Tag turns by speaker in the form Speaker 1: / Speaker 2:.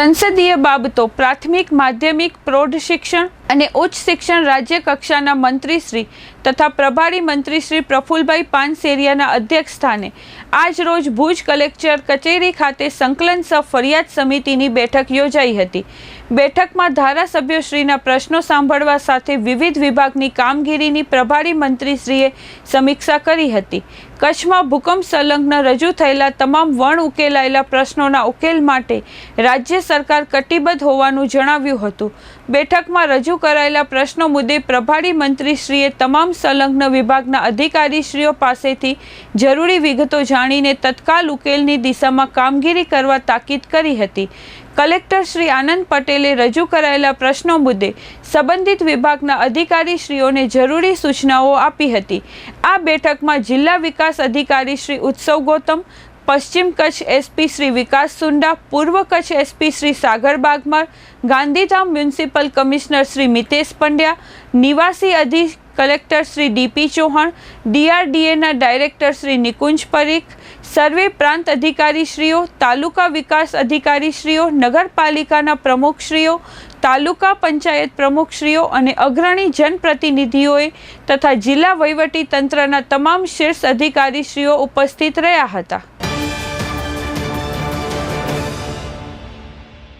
Speaker 1: સંસદીય બાબતો પ્રાથમિક માધ્યમિક પ્રૌઢ શિક્ષણ અને ઉચ્ચ શિક્ષણ રાજ્ય કક્ષાના મંત્રીશ્રી તથા પ્રભારી મંત્રીશ્રી પ્રફુલભાઈ પાનસેરિયાના આજ રોજ ભુજ કલેક્ટર કચેરી ખાતે સંકલન સહ ફરિયાદ સમિતિની બેઠક યોજાઈ હતી. બેઠકમાં ધારાસભ્યશ્રીના પ્રશ્નો સાંભળવા સાથે વિવિધ વિભાગની કામગીરીની પ્રભારી મંત્રીશ્રીએ સમીક્ષા કરી હતી. કચ્છમાં ભૂકંપ સંલગ્ન રજૂ થયેલા તમામ વણ ઉકેલાયેલા પ્રશ્નોના ઉકેલ માટે રાજ્ય સરકાર કટિબદ્ધ હોવાનું જણાવ્યું હતું. બેઠકમાં રજૂ કરાયેલા પ્રશ્નો મુદ્દે પ્રભારી મંત્રીશ્રીએ તમામ સંલગ્ન વિભાગના અધિકારીશ્રીઓ પાસેથી જરૂરી વિગતો જાણીને તત્કાલ ઉકેલની દિશામાં કામગીરી કરવા તાકીદ કરી હતી. કલેક્ટર શ્રી આનંદ પટેલે રજૂ કરાયેલા પ્રશ્નો મુદ્દે સંબંધિત વિભાગના અધિકારીશ્રીઓને જરૂરી સૂચનાઓ આપી હતી. આ બેઠકમાં જિલ્લા વિકાસ અધિકારી શ્રી ઉત્સવ ગૌતમ પશ્ચિમ કચ્છ એસપી શ્રી વિકાસ સુંડા, પૂર્વ Kutch SP Shri Sagar Bagmar Gandhidham municipal commissioner Shri Mitesh Pandya, નિવાસી અધિક કલેક્ટર શ્રી ડીપી ચૌહાણ ડીઆરડીએના ડાયરેક્ટર શ્રી નિકુંજ પરીખ, સર્વે પ્રાંત અધિકારીશ્રીઓ, તાલુકા વિકાસ અધિકારીશ્રીઓ નગરપાલિકાના પ્રમુખશ્રીઓ, તાલુકા પંચાયત પ્રમુખશ્રીઓ અને અગ્રણી જનપ્રતિનિધિઓએ તથા જિલ્લા વહીવટી તંત્રના તમામ શીર્ષ અધિકારીશ્રીઓ ઉપસ્થિત રહ્યા હતા.